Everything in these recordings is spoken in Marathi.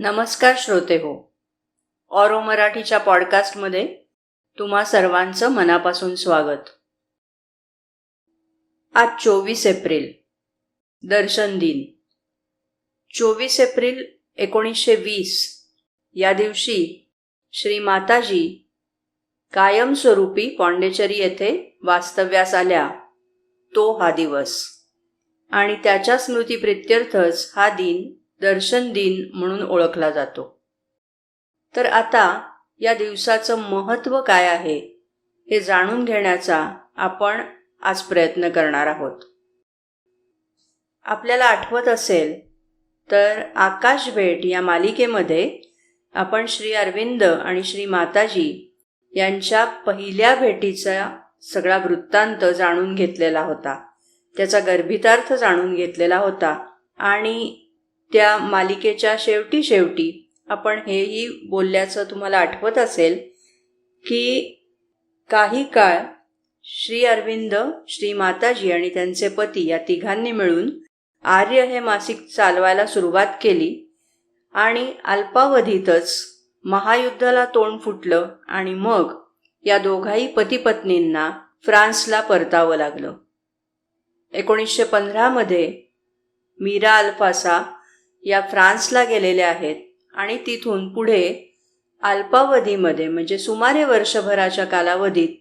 नमस्कार श्रोते हो. ऑरो मराठीच्या पॉडकास्टमध्ये तुम्हा सर्वांचं मनापासून स्वागत. आज चोवीस एप्रिल दर्शन दिन. चोवीस एप्रिल एकोणीसशे वीस या दिवशी श्री माताजी कायमस्वरूपी पॉंडेचरी येथे वास्तव्यास आल्या. तो हा दिवस. आणि त्याच्या स्मृतीप्रित्यर्थच हा दिन दर्शन दिन म्हणून ओळखला जातो. तर आता या दिवसाचं महत्त्व काय आहे हे जाणून घेण्याचा आपण आज प्रयत्न करणार आहोत. आपल्याला आठवत असेल तर आकाश भेट या मालिकेमध्ये आपण श्री अरविंद आणि श्री माताजी यांच्या पहिल्या भेटीचा सगळा वृत्तांत जाणून घेतलेला होता. त्याचा गर्भितार्थ जाणून घेतलेला होता आणि त्या मालिकेच्या शेवटी शेवटी आपण हेही बोलल्याचं तुम्हाला आठवत असेल की काही काळ श्री अरविंद श्री माताजी आणि त्यांचे पती या तिघांनी मिळून आर्य हे मासिक चालवायला सुरुवात केली आणि अल्पावधीतच महायुद्धाला तोंड फुटलं आणि मग या दोघाही पतीपत्नींना फ्रान्सला परतावं लागलं. एकोणीसशे पंधरामध्ये मीरा अल्फासा या फ्रान्सला गेलेल्या आहेत आणि तिथून पुढे अल्पावधीमध्ये म्हणजे सुमारे वर्षभराच्या कालावधीत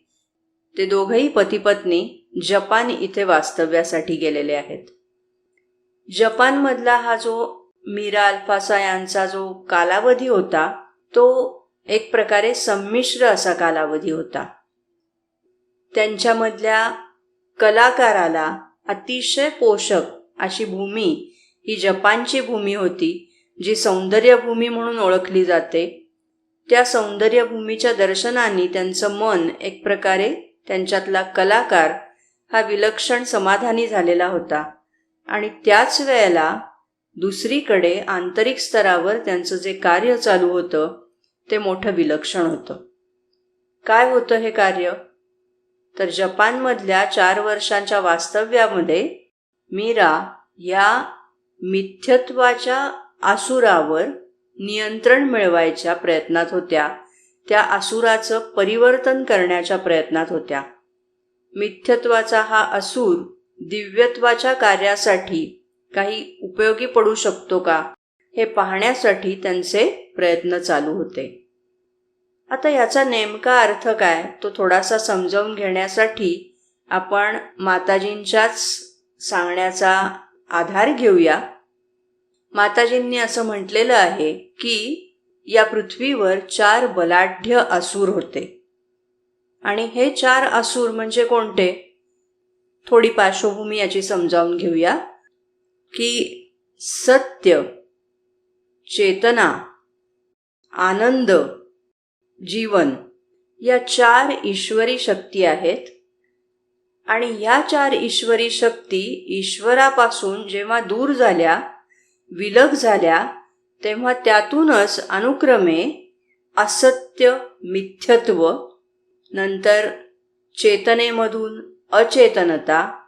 ते दोघंही पतीपत्नी जपान इथे वास्तव्यासाठी गेलेले आहेत. जपानमधला हा जो मीरा अल्फासा यांचा जो कालावधी होता तो एक प्रकारे संमिश्र असा कालावधी होता. त्यांच्यामधल्या कलाकाराला अतिशय पोषक अशी भूमी ही जपानची भूमी होती जी सौंदर्यभूमी म्हणून ओळखली जाते. त्या सौंदर्यभूमीच्या दर्शनाने त्यांचं मन एक प्रकारे त्यांच्यातला कलाकार हा विलक्षण समाधानी झालेला होता. आणि त्याच वेळेला दुसरीकडे आंतरिक स्तरावर त्यांचं जे कार्य चालू होतं ते मोठं विलक्षण होतं. काय होतं हे कार्य? तर जपानमधल्या चार वर्षांच्या वास्तव्यामध्ये मीरा या मिथ्यत्वाच्या आसुरावर नियंत्रण मिळवायच्या प्रयत्नात होत्या. त्या आसुराचं परिवर्तन करण्याच्या प्रयत्नात होत्या. मिथ्यत्वाचा हा असूर दिव्यत्वाच्या कार्यासाठी काही उपयोगी पडू शकतो का हे पाहण्यासाठी त्यांचे प्रयत्न चालू होते. आता याचा नेमका अर्थ काय तो थोडासा समजावून घेण्यासाठी आपण माताजींच्याच सांगण्याचा आधार घेऊया. माताजींनी असं म्हटलेलं आहे की या पृथ्वीवर चार बलाढ्य असूर होते. आणि हे चार असूर म्हणजे कोणते? थोडी पार्श्वभूमी याची समजावून घेऊया. की सत्य चेतना आनंद जीवन या चार ईश्वरी शक्ती आहेत. आणि ह्या चार ईश्वरी शक्ती ईश्वरापासून जेव्हा दूर झाल्या विलग झाल्या तेव्हा त्यातूनच अनुक्रमे असत्य मिथ्यत्व नंतर चेतनेमधून अचेतनता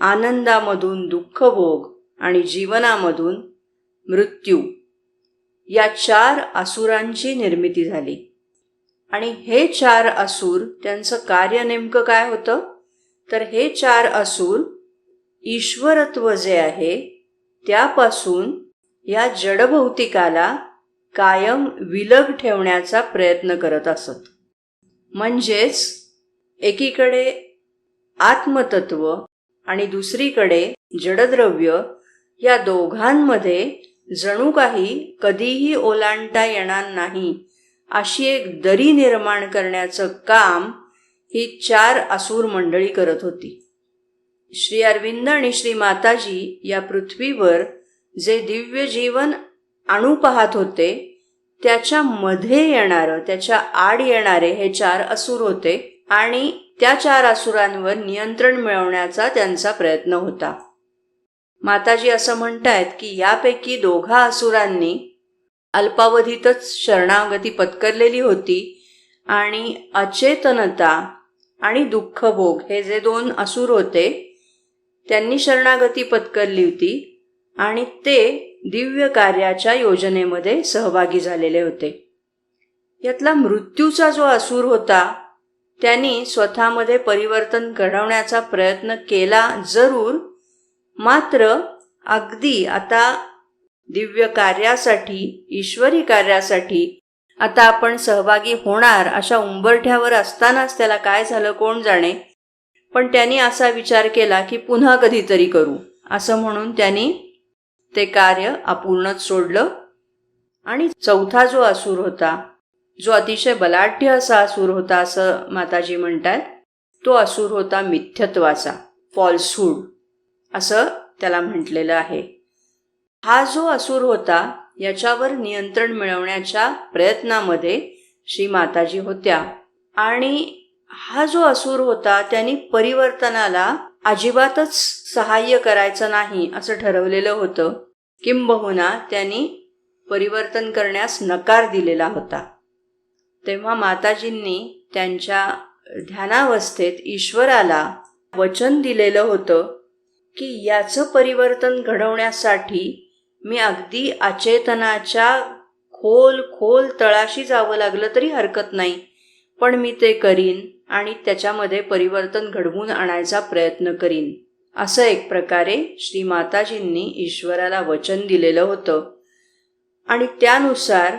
आनंदामधून दुःखभोग आणि जीवनामधून मृत्यू या चार असुरांची निर्मिती झाली. आणि हे चार असूर त्यांचं कार्य नेमकं काय होतं? तर हे चार असून ईश्वरत्व जे आहे त्यापासून या जडभौतिकाला कायम विलग ठेवण्याचा प्रयत्न करत असत. म्हणजेच एकीकडे आत्मतत्व आणि दुसरीकडे जडद्रव्य या दोघांमध्ये जणू काही कधीही ओलांडता येणार नाही अशी एक दरी निर्माण करण्याचं काम ही चार आसूर मंडळी करत होती. श्री अरविंद आणि श्री माताजी या पृथ्वीवर जे दिव्य जीवन आणू पाहत होते त्याच्या मध्ये येणारं त्याच्या आड येणारे हे चार असुर होते आणि त्या चार असुरांवर नियंत्रण मिळवण्याचा त्यांचा प्रयत्न होता. माताजी असं म्हणतायत की यापैकी दोघा असुरांनी अल्पावधीतच शरणागती पत्करलेली होती आणि अचेतनता आणि दुःखभोग हे जे दोन असुर होते त्यांनी शरणागती पत्करली होती आणि ते दिव्य कार्याच्या योजनेमध्ये सहभागी झालेले होते. यातला मृत्यूचा जो असूर होता त्यांनी स्वतःमध्ये परिवर्तन घडवण्याचा प्रयत्न केला जरूर मात्र अगदी आता दिव्य कार्यासाठी ईश्वरी कार्यासाठी आता आपण सहभागी होणार अशा उंबरठ्यावर असतानाच त्याला काय झालं कोण जाणे? पण त्यांनी असा विचार केला की पुन्हा कधीतरी करू. असं म्हणून त्यांनी ते कार्य अपूर्णच सोडलं. आणि चौथा जो असूर होता जो अतिशय बलाढ्य असा असूर होता असं माताजी म्हणतात तो असूर होता मिथ्यत्वाचा फॉल्सहूड असं त्याला म्हटलेलं आहे. हा जो असूर होता याच्यावर नियंत्रण मिळवण्याच्या प्रयत्नामध्ये श्री माताजी होत्या. आणि हा जो असूर होता त्यांनी परिवर्तनाला अजिबातच सहाय्य करायचं नाही असं ठरवलेलं होतं. किंबहुना त्यांनी परिवर्तन करण्यास नकार दिलेला होता. तेव्हा माताजींनी त्यांच्या ध्यानावस्थेत ईश्वराला वचन दिलेलं होतं की याचं परिवर्तन घडवण्यासाठी मी अगदी अचेतनाच्या खोल खोल तळाशी जावं लागलं तरी हरकत नाही. पण मी ते करीन आणि त्याच्यामध्ये परिवर्तन घडवून आणायचा प्रयत्न करीन. असं एक प्रकारे श्री माताजींनी ईश्वराला वचन दिलेलं होतं. आणि त्यानुसार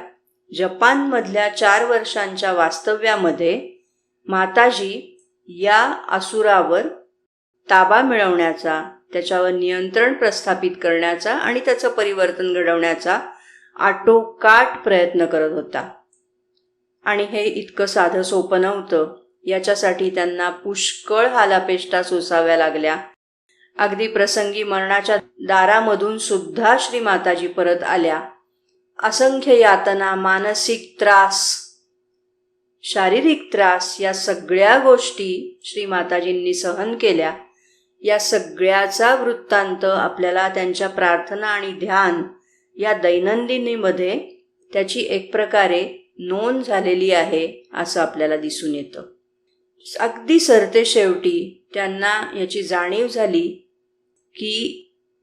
जपानमधल्या चार वर्षांच्या वास्तव्यामध्ये माताजी या असुरावर ताबा मिळवण्याचा त्याच्यावर नियंत्रण प्रस्थापित करण्याचा आणि त्याचं परिवर्तन घडवण्याचा आटोकाट प्रयत्न करत होता. आणि हे इतकं साधं सोपं नव्हतं. याच्यासाठी त्यांना पुष्कळ हालापेष्टा सोसाव्या लागल्या. अगदी प्रसंगी मरणाच्या दारामधून सुद्धा श्री माताजी परत आल्या. असंख्य यातना मानसिक त्रास शारीरिक त्रास या सगळ्या गोष्टी श्री माताजींनी सहन केल्या. या सगळ्याचा वृत्तांत आपल्याला त्यांच्या प्रार्थना आणि ध्यान या दैनंदिनीमध्ये त्याची एक प्रकारे नोंद झालेली आहे असं आपल्याला दिसून येतं. अगदी सरते शेवटी त्यांना याची जाणीव झाली की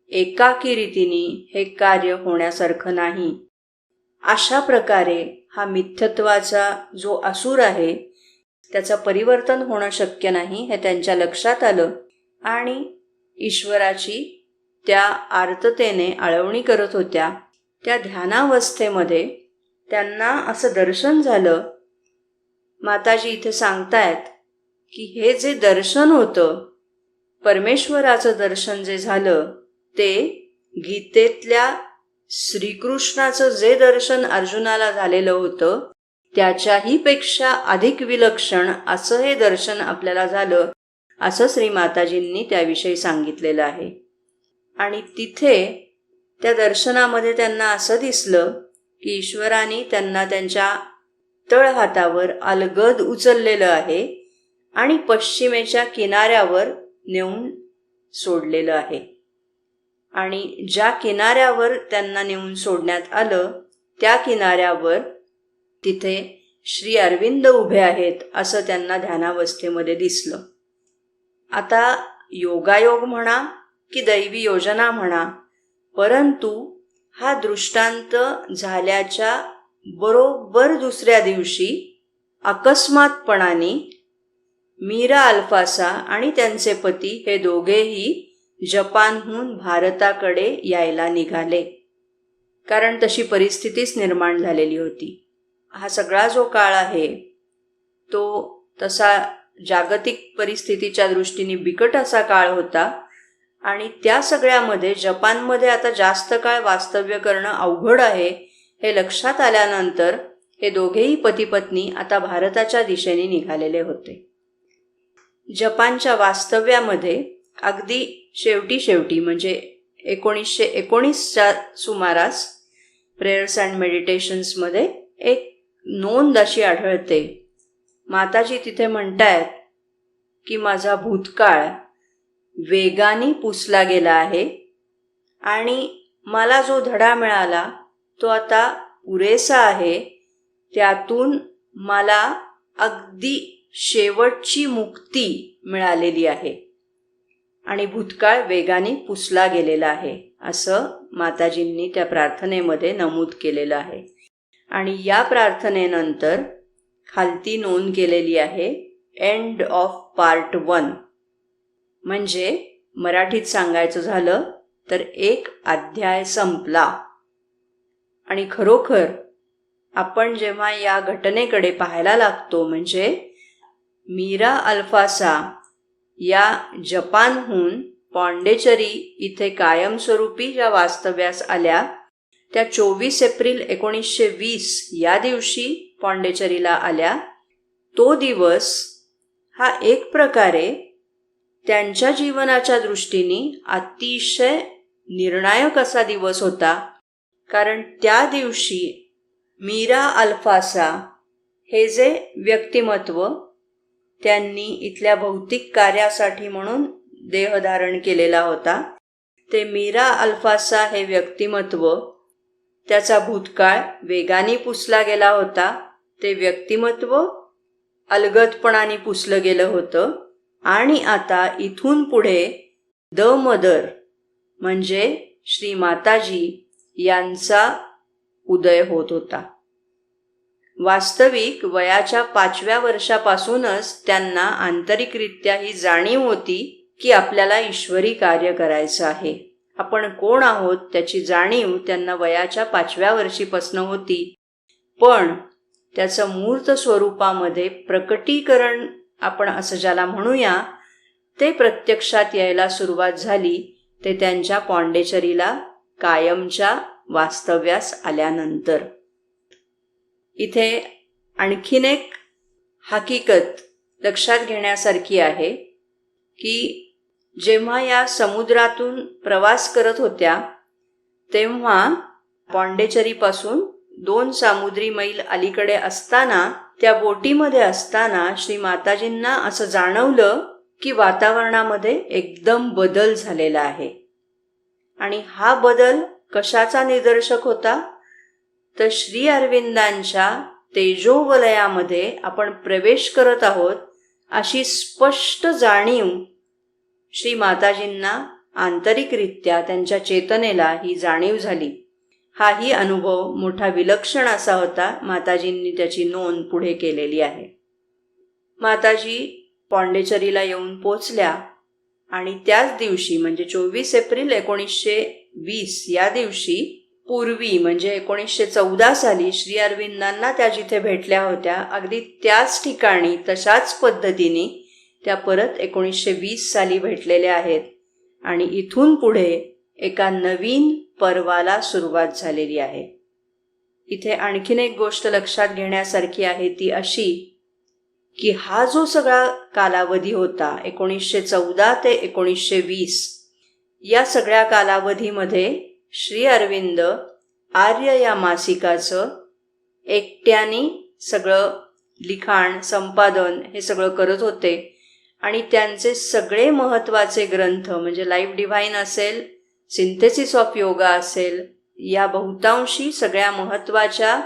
एकाकी रीतीने हे कार्य होण्यासारखं नाही. अशा प्रकारे हा मिथ्यत्वाचा जो असूर आहे त्याचं परिवर्तन होणं शक्य नाही हे त्यांच्या लक्षात आलं. आणि ईश्वराची त्या आर्ततेने आळवणी करत होत्या. त्या ध्यानावस्थेमध्ये त्यांना असं दर्शन झालं. माताजी इथे सांगतायत की हे जे दर्शन होतं परमेश्वराचं दर्शन जे झालं ते गीतेतल्या श्रीकृष्णाचं जे दर्शन अर्जुनाला झालेलं होतं त्याच्याही पेक्षा अधिक विलक्षण असं हे दर्शन आपल्याला झालं. असं श्री माताजींनी त्याविषयी सांगितलेलं आहे. आणि तिथे त्या दर्शनामध्ये त्यांना असं दिसलं की ईश्वराने त्यांना त्यांच्या तळहातावर अलगद उचललेलं आहे आणि पश्चिमेच्या किनाऱ्यावर नेऊन सोडलेलं आहे. आणि ज्या किनाऱ्यावर त्यांना नेऊन सोडण्यात आलं त्या किनाऱ्यावर तिथे श्री अरविंद उभे आहेत असं त्यांना ध्यानावस्थेमध्ये दिसलं. आता योगायोग म्हणा की दैवी योजना म्हणा परंतु हा दृष्टांत झाल्याच्या बरोबर दुसऱ्या दिवशी अकस्मातपणाने मीरा अल्फासा आणि त्यांचे पती हे दोघेही जपानहून भारताकडे यायला निघाले. कारण तशी परिस्थितीच निर्माण झालेली होती. हा सगळा जो काळ आहे तो तसा जागतिक परिस्थितीच्या दृष्टीने बिकट असा काळ होता. आणि त्या सगळ्यामध्ये जपानमध्ये आता जास्त काळ वास्तव्य करणं अवघड आहे हे लक्षात आल्यानंतर हे दोघेही पतीपत्नी आता भारताच्या दिशेने निघालेले होते. जपानच्या वास्तव्यामध्ये अगदी शेवटी शेवटी म्हणजे एकोणीसशे एकोणीसच्या सुमारास प्रेयर्स अँड मेडिटेशन्समध्ये एक नोंद अशी आढळते. माताजी तिथे म्हणतायत की माझा भूतकाळ वेगाने पुसला गेला आहे आणि मला जो धडा मिळाला तो आता पुरेसा आहे त्यातून मला अगदी शेवटची मुक्ती मिळालेली आहे आणि भूतकाळ वेगाने पुसला गेलेला आहे असं माताजींनी त्या प्रार्थनेमध्ये नमूद केलेलं आहे. आणि या प्रार्थनेनंतर खालती नोंद केलेली आहे. एंड ऑफ पार्ट वन म्हणजे मराठीत सांगायचं झालं तर एक अध्याय संपला. आणि खरोखर आपण जेव्हा या घटनेकडे पाहायला लागतो म्हणजे मीरा अल्फासा या जपानहून पॉंडेचरी इथे कायमस्वरूपी ज्या वास्तव्यास आल्या. त्या चोवीस एप्रिल एकोणीसशे वीस या दिवशी पॉंडेचरीला आल्या. तो दिवस हा एक प्रकारे त्यांच्या जीवनाच्या दृष्टीने अतिशय निर्णायक असा दिवस होता. कारण त्या दिवशी मीरा अल्फासा हे जे व्यक्तिमत्व त्यांनी इथल्या भौतिक कार्यासाठी म्हणून देह धारण केलेला होता ते मीरा अल्फासा हे व्यक्तिमत्व त्याचा भूतकाळ वेगाने पुसला गेला होता. ते व्यक्तिमत्व अलगदपणाने पुसलं गेलं होतं. आणि आता इथून पुढे द मदर म्हणजे श्री माताजी यांचा उदय होत होता. वास्तविक वयाच्या पाचव्या वर्षापासूनच त्यांना आंतरिकरित्या ही जाणीव होती की आपल्याला ईश्वरी कार्य करायचं आहे. आपण कोण आहोत त्याची जाणीव त्यांना वयाच्या पाचव्या वर्षीपासून होती. पण त्याचं मूर्त स्वरूपामध्ये प्रकटीकरण आपण असं ज्याला म्हणूया ते प्रत्यक्षात यायला सुरुवात झाली ते त्यांच्या पॉंडेचरीला कायमच्या वास्तव्यास आल्यानंतर. इथे आणखीन एक हकीकत लक्षात घेण्यासारखी आहे की जेव्हा या समुद्रातून प्रवास करत होत्या तेव्हा पॉंडेचरीपासून दोन सामुद्री मैल अलीकडे असताना त्या बोटीमध्ये असताना श्री माताजींना असं जाणवलं की वातावरणामध्ये एकदम बदल झालेला आहे. आणि हा बदल कशाचा निदर्शक होता? तर श्री अरविंदांच्या तेजोवलयामध्ये आपण प्रवेश करत आहोत अशी स्पष्ट जाणीव श्री माताजींना आंतरिकरित्या त्यांच्या चेतनेला ही जाणीव झाली. हाही अनुभव मोठा विलक्षण असा होता माताजींनी त्याची नोंद पुढे केलेली आहे. माताजी पॉंडेचरीला येऊन पोचल्या आणि त्याच दिवशी म्हणजे चोवीस एप्रिल एकोणीसशे वीस या दिवशी पूर्वी म्हणजे एकोणीसशे चौदा साली श्री अरविंदांना त्या जिथे भेटल्या होत्या अगदी त्याच ठिकाणी तशाच पद्धतीने त्या परत एकोणीसशे वीस साली भेटलेल्या आहेत. आणि इथून पुढे एका नवीन पर्वाला सुरुवात झालेली आहे. इथे आणखीन एक गोष्ट लक्षात घेण्यासारखी आहे ती अशी की हा जो सगळा कालावधी होता एकोणीसशे चौदा ते एकोणीसशे वीस या सगळ्या कालावधीमध्ये श्री अरविंद आर्य या मासिकाचं एकट्याने सगळं लिखाण संपादन हे सगळं करत होते. आणि त्यांचे सगळे महत्त्वाचे ग्रंथ म्हणजे लाईफ डिव्हाइन असेल सिंथेसिस ऑफ योगा असेल या बहुतांशी सगळ्या महत्त्वाच्या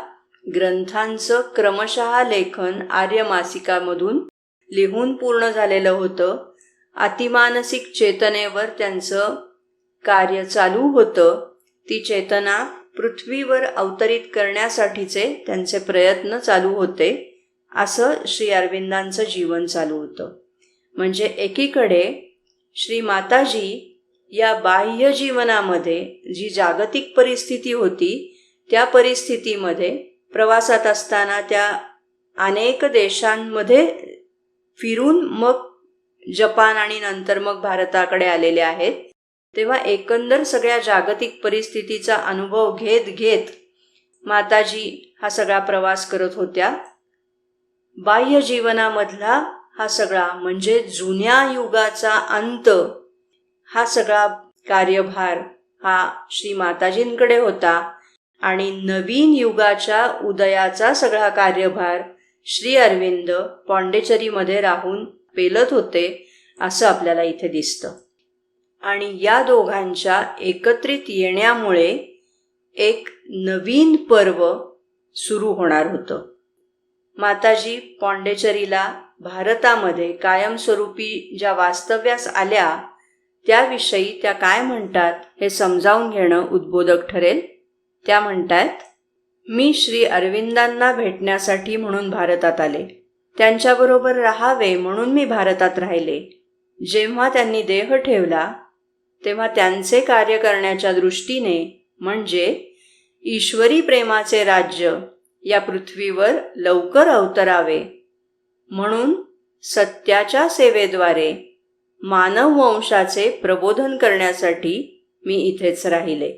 ग्रंथांचं क्रमशः लेखन आर्य मासिकामधून लिहून पूर्ण झालेलं होतं. अतिमानसिक चेतनेवर त्यांचं कार्य चालू होतं. ती चेतना पृथ्वीवर अवतरित करण्यासाठीचे त्यांचे प्रयत्न चालू होते. असं श्री अरविंदांचं जीवन चालू होतं. म्हणजे एकीकडे श्री माताजी या बाह्य जीवनामध्ये जी जागतिक परिस्थिती होती त्या परिस्थितीमध्ये प्रवासात असताना त्या अनेक देशांमध्ये फिरून मग जपान आणि नंतर मग भारताकडे आलेले आहेत. तेव्हा एकंदर सगळ्या जागतिक परिस्थितीचा अनुभव घेत घेत माताजी हा सगळा प्रवास करत होत्या. बाह्य जीवनामधला हा सगळा म्हणजे जुन्या युगाचा अंत हा सगळा कार्यभार हा श्री माताजींकडे होता आणि नवीन युगाच्या उदयाचा सगळा कार्यभार श्री अरविंद पॉंडेचरीमध्ये राहून पेलत होते असं आपल्याला इथे दिसतं. आणि या दोघांच्या एकत्रित येण्यामुळे एक नवीन पर्व सुरू होणार होतं. माताजी पॉंडेचरीला भारतामध्ये कायमस्वरूपी ज्या वास्तव्यास आल्या त्याविषयी त्या काय म्हणतात हे समजावून घेणं उद्बोधक ठरेल. त्या म्हणतात मी श्री अरविंदांना भेटण्यासाठी म्हणून भारतात आले. त्यांच्याबरोबर राहावे म्हणून मी भारतात राहिले. जेव्हा त्यांनी देह ठेवला तेव्हा त्यांचे कार्य करण्याच्या दृष्टीने म्हणजे ईश्वरी प्रेमाचे राज्य या पृथ्वीवर लवकर अवतरावे. म्हणून सत्याच्या सेवेद्वारे मानव वंशाचे प्रबोधन करण्यासाठी मी इथेच राहिले.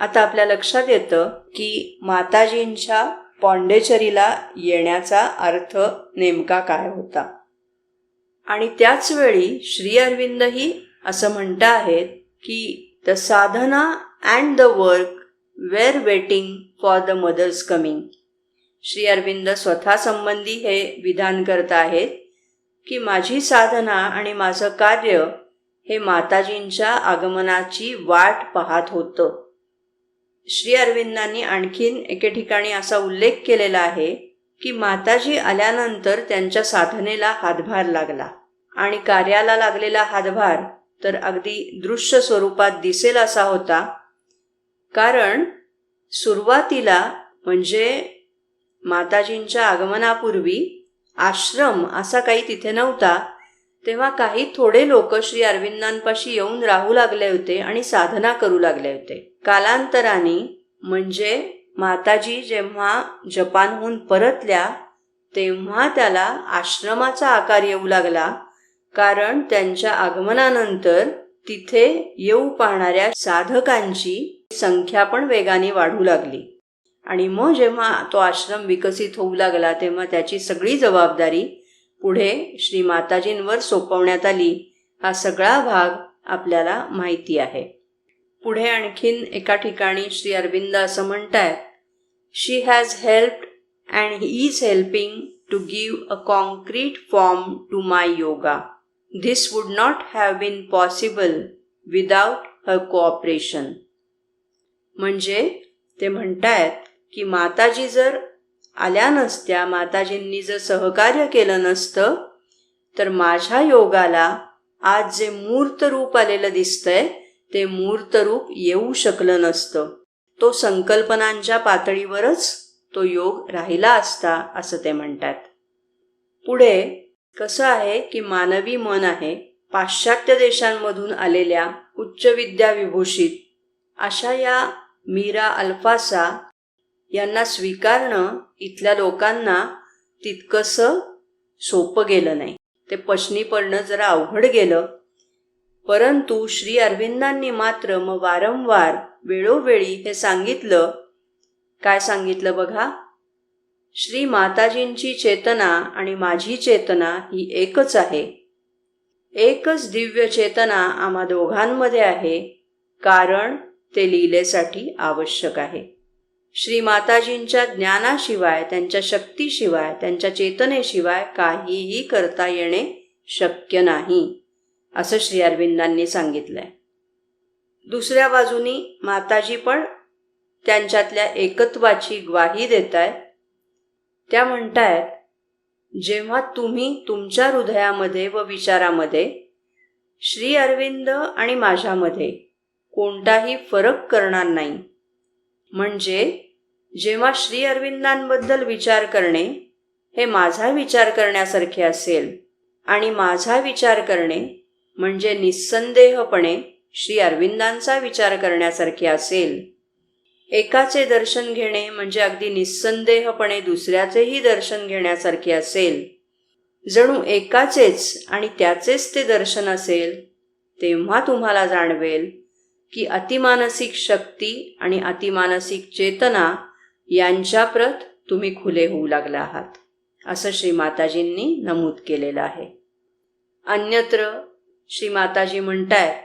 आता आपल्या लक्षात येतं की माताजींच्या पॉंडेचरीला येण्याचा अर्थ नेमका काय होता. आणि त्याचवेळी श्री अरविंदही असं म्हणत आहेत की the Sadhana and the work were waiting for the mother's coming Shri Aurobindo स्वतः संबंधी हे विधान करत आहेत. की माझी साधना आणि माझं कार्य हे माताजींच्या आगमनाची वाट पाहत होतं. श्री अरविंदांनी आणखीन एके ठिकाणी असा उल्लेख केलेला आहे की माताजी आल्यानंतर त्यांच्या साधनेला हातभार लागला आणि कार्याला लागलेला हातभार तर अगदी दृश्य स्वरूपात दिसेल असा होता. कारण सुरुवातीला म्हणजे माताजींच्या आगमनापूर्वी आश्रम असा काही तिथे नव्हता. तेव्हा काही थोडे लोक श्री अरविंदांपाशी येऊन राहू लागले होते आणि साधना करू लागले होते. कालांतराने म्हणजे माताजी जेव्हा जपानहून परतल्या तेव्हा त्याला आश्रमाचा आकार येऊ लागला कारण त्यांच्या आगमनानंतर तिथे येऊ पाहणाऱ्या साधकांची संख्या पण वेगाने वाढू लागली. आणि मग जेव्हा तो आश्रम विकसित होऊ लागला तेव्हा त्याची सगळी जबाबदारी पुढे श्री माताजींवर सोपवण्यात आली. हा सगळा भाग आपल्याला माहिती आहे. पुढे आणखीन एका ठिकाणी श्री अरविंद असं म्हणतायत she has helped and he is helping to give a concrete form to my yoga this would not have been possible without her cooperation म्हणजे ते म्हणतायत की माताजी जर आल्या नसत्या माताजींनी जर सहकार्य केलं नसतं तर माझ्या योगाला आज जे मूर्त रूप आलेलं दिसतंय ते मूर्त रूप येऊ शकलं नसतं. तो संकल्पनांच्या पातळीवरच तो योग राहिला असता असं ते म्हणतात. पुढे कसं आहे की मानवी मन आहे पाश्चात्य देशांमधून आलेल्या उच्च विद्या विभूषित अशा या मीरा अल्फासा यांना स्वीकारणं इथल्या लोकांना तितकंसं सोपं गेलं नाही. ते पशनी पडणं जरा अवघड गेलं. परंतु श्री अरविंदांनी मात्र मग वारंवार वेळोवेळी हे सांगितलं. काय सांगितलं बघा? श्री माताजींची चेतना आणि माझी चेतना ही एकच आहे. एकच दिव्य चेतना आम्हा दोघांमध्ये आहे. कारण ते लीलेसाठी आवश्यक आहे. श्री माताजींच्या ज्ञानाशिवाय त्यांच्या शक्तीशिवाय त्यांच्या चेतनेशिवाय काहीही करता येणे शक्य नाही असं श्री अरविंदांनी सांगितलंय. दुसऱ्या बाजूनी माताजी पण त्यांच्यातल्या एकत्वाची ग्वाही देत आहेत त्या म्हणतायत जेव्हा तुम्ही तुमच्या हृदयामध्ये व विचारामध्ये श्री अरविंद आणि माझ्यामध्ये कोणताही फरक करणार नाही म्हणजे जेव्हा श्री अरविंदांबद्दल विचार करणे हे माझा विचार करण्यासारखे असेल आणि माझा विचार करणे म्हणजे निस्संदेहपणे श्री अरविंदांचा विचार करण्यासारखे असेल. एकाचे दर्शन घेणे म्हणजे अगदी निस्संदेहपणे दुसऱ्याचेही दर्शन घेण्यासारखे असेल. जणू एकाचेच आणि त्याचेच ते दर्शन असेल तेव्हा तुम्हाला जाणवेल की अतिमानसिक शक्ती आणि अतिमानसिक चेतना यांच्याप्रत तुम्ही खुले होऊ लागला आहात. असं श्री माताजींनी नमूद केलेलं आहे. अन्यत्र श्री माताजी म्हणताय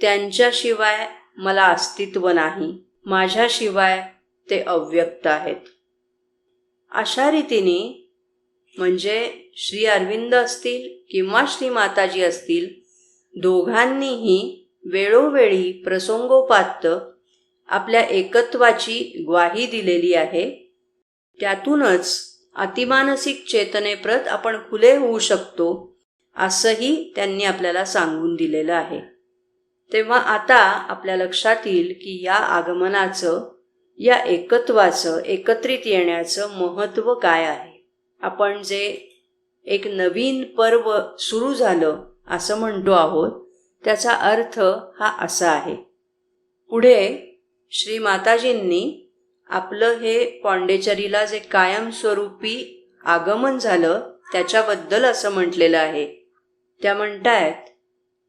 त्यांच्याशिवाय मला अस्तित्व नाही माझ्याशिवाय ते अव्यक्त आहेत. अशा रीतीने म्हणजे श्री अरविंद असतील किंवा श्री माताजी असतील दोघांनीही वेळोवेळी प्रसंगोपात्त आपल्या एकत्वाची ग्वाही दिलेली आहे. त्यातूनच अतिमानसिक चेतनेप्रत आपण खुले होऊ शकतो असंही त्यांनी आपल्याला सांगून दिलेलं आहे. तेव्हा आता आपल्या लक्षात येईल की या आगमनाचं या एकत्वाचं एकत्रित येण्याचं महत्त्व काय आहे? आपण जे एक नवीन पर्व सुरू झालं असं म्हणतो आहोत त्याचा अर्थ हा असा आहे. पुढे श्री माताजींनी आपलं हे पॉंडेचरीला जे कायमस्वरूपी आगमन झालं त्याच्याबद्दल असं म्हटलेलं आहे. त्या म्हणतायत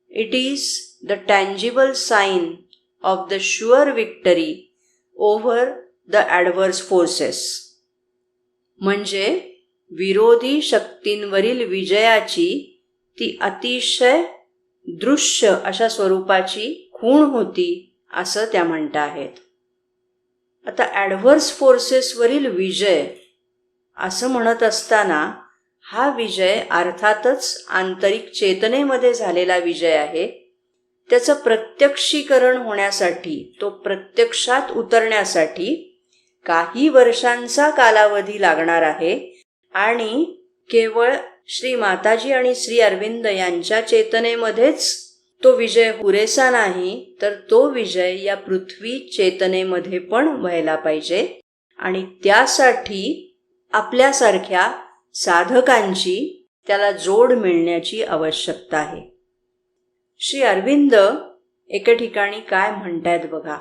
it is the tangible sign of the sure victory over the adverse forces म्हणजे विरोधी शक्तींवरील विजयाची ती अतिशय दृश्य अशा स्वरूपाची खूण होती. असं त्या म्हणत आहेत आता ॲडव्हर्स फोर्सेसवरील विजय असं म्हणत असताना हा विजय अर्थातच आंतरिक चेतनेमध्ये झालेला विजय आहे. त्याचं प्रत्यक्षीकरण होण्यासाठी तो प्रत्यक्षात उतरण्यासाठी काही वर्षांचा कालावधी लागणार आहे आणि केवळ श्री माताजी आणि श्री अरविंद यांच्या चेतनेमध्येच तो विजय पुरेसा नाही तर तो विजय या पृथ्वी चेतनेमध्ये पण व्हायला पाहिजे. आणि त्यासाठी आपल्यासारख्या साधकांची त्याला जोड मिळण्याची आवश्यकता आहे. श्री अरविंद एके ठिकाणी काय म्हणतायत बघा.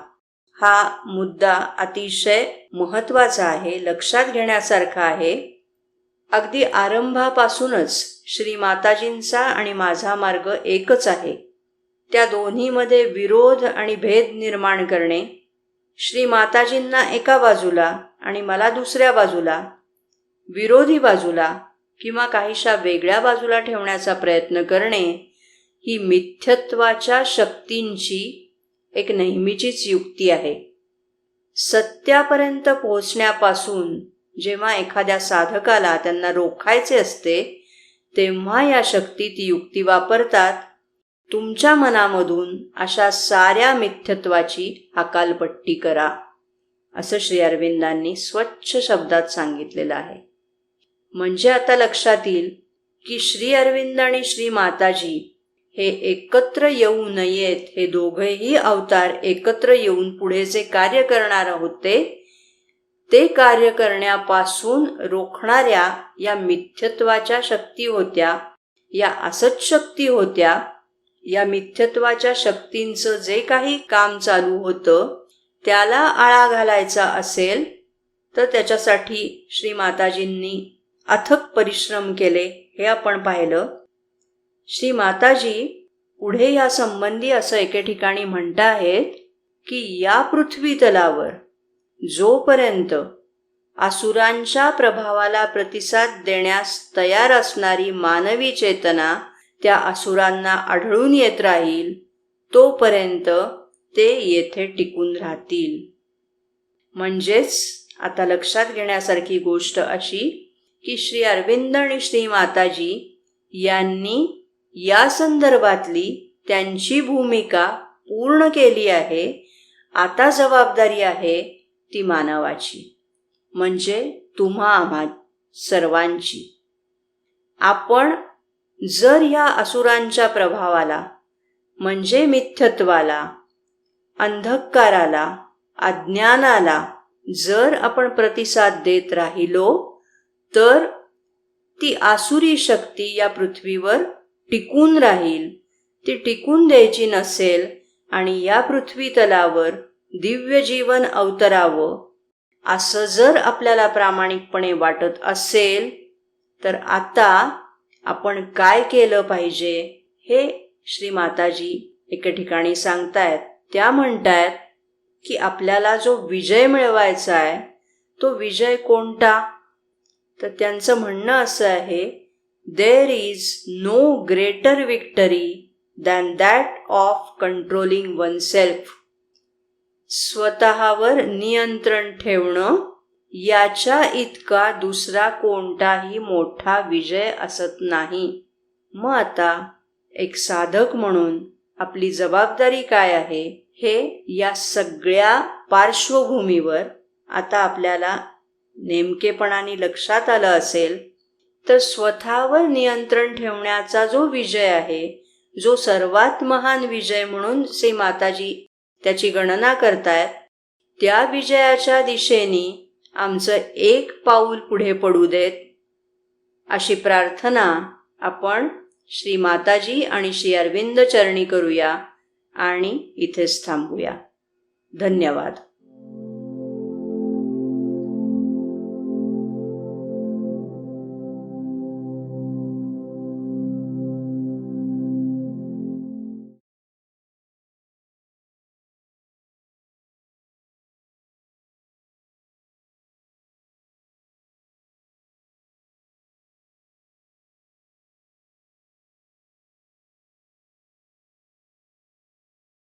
हा मुद्दा अतिशय महत्त्वाचा आहे लक्षात घेण्यासारखा आहे. अगदी आरंभापासूनच श्री माताजींचा आणि माझा मार्ग एकच आहे. त्या दोन्हीमध्ये विरोध आणि भेद निर्माण करणे. श्री माताजींना एका बाजूला आणि मला दुसऱ्या बाजूला विरोधी बाजूला किंवा काहीशा वेगळ्या बाजूला ठेवण्याचा प्रयत्न करणे ही मिथ्यत्वाच्या शक्तींची एक नेहमीचीच युक्ती आहे. सत्यापर्यंत पोहोचण्यापासून जेव्हा एखाद्या साधकाला त्यांना रोखायचे असते तेव्हा या शक्ती ती युक्ती वापरतात तुमच्या मनामधून अशा साऱ्या मिथ्यत्वाची हकालपट्टी करा असं श्री अरविंदांनी स्वच्छ शब्दात सांगितलेलं आहे. म्हणजे आता लक्षात येईल की श्री अरविंद आणि श्री माताजी हे एकत्र येऊ नयेत हे दोघेही अवतार एकत्र येऊन पुढे जे कार्य करणार होते ते कार्य करण्यापासून रोखणाऱ्या या मिथ्यत्वाच्या शक्ती होत्या या असत शक्ती होत्या या मिथ्यत्वाच्या शक्तींचं जे काही काम चालू होतं त्याला आळा घालायचा असेल तर त्याच्यासाठी श्री माताजींनी अथक परिश्रम केले हे आपण पाहिलं. श्री माताजी पुढे या संबंधी असं एके ठिकाणी म्हणता आहेत की या पृथ्वी तलावर जोपर्यंत आसुरांच्या प्रभावाला प्रतिसाद देण्यास तयार असणारी मानवी चेतना त्या असुरांना आढळून येत राहील तोपर्यंत ते येथे टिकून राहतील. म्हणजेच आता लक्षात घेण्यासारखी गोष्ट अशी की श्री अरविंद आणि श्री माताजी यांनी या संदर्भातली त्यांची भूमिका पूर्ण केली आहे आता जबाबदारी आहे ती मानवाची. म्हणजे तुम्हा आम्हा सर्वांची. आपण जर ह्या असुरांच्या प्रभावाला म्हणजे मिथ्यत्वाला अंधकाराला अज्ञानाला जर आपण प्रतिसाद देत राहिलो तर ती आसुरी शक्ती या पृथ्वीवर टिकून राहील. ती टिकून द्यायची नसेल आणि या पृथ्वी तलावर दिव्य जीवन अवतरावं. असं जर आपल्याला प्रामाणिकपणे वाटत असेल तर आता आपण काय केलं पाहिजे हे श्री माताजी एके ठिकाणी सांगतायत. त्या म्हणतायत की आपल्याला जो विजय मिळवायचा आहे तो विजय कोणता? तर त्यांचं म्हणणं असं आहे there is no greater victory than that of controlling one self स्वतःवर नियंत्रण ठेवणं याच्या इतका दुसरा कोणताही मोठा विजय असत नाही. मग आता एक साधक म्हणून आपली जबाबदारी काय आहे हे या सगळ्या पार्श्वभूमीवर आता आपल्याला नेमकेपणाने लक्षात आलं असेल तर स्वतःवर नियंत्रण ठेवण्याचा जो विजय आहे जो सर्वात महान विजय म्हणून श्री माताजी त्याची गणना करतायत त्या विजयाच्या दिशेने आमचं एक पाऊल पुढे पडू देत. अशी प्रार्थना आपण श्री माताजी आणि श्री अरविंद चरणी करूया आणि इथेच थांबूया. धन्यवाद.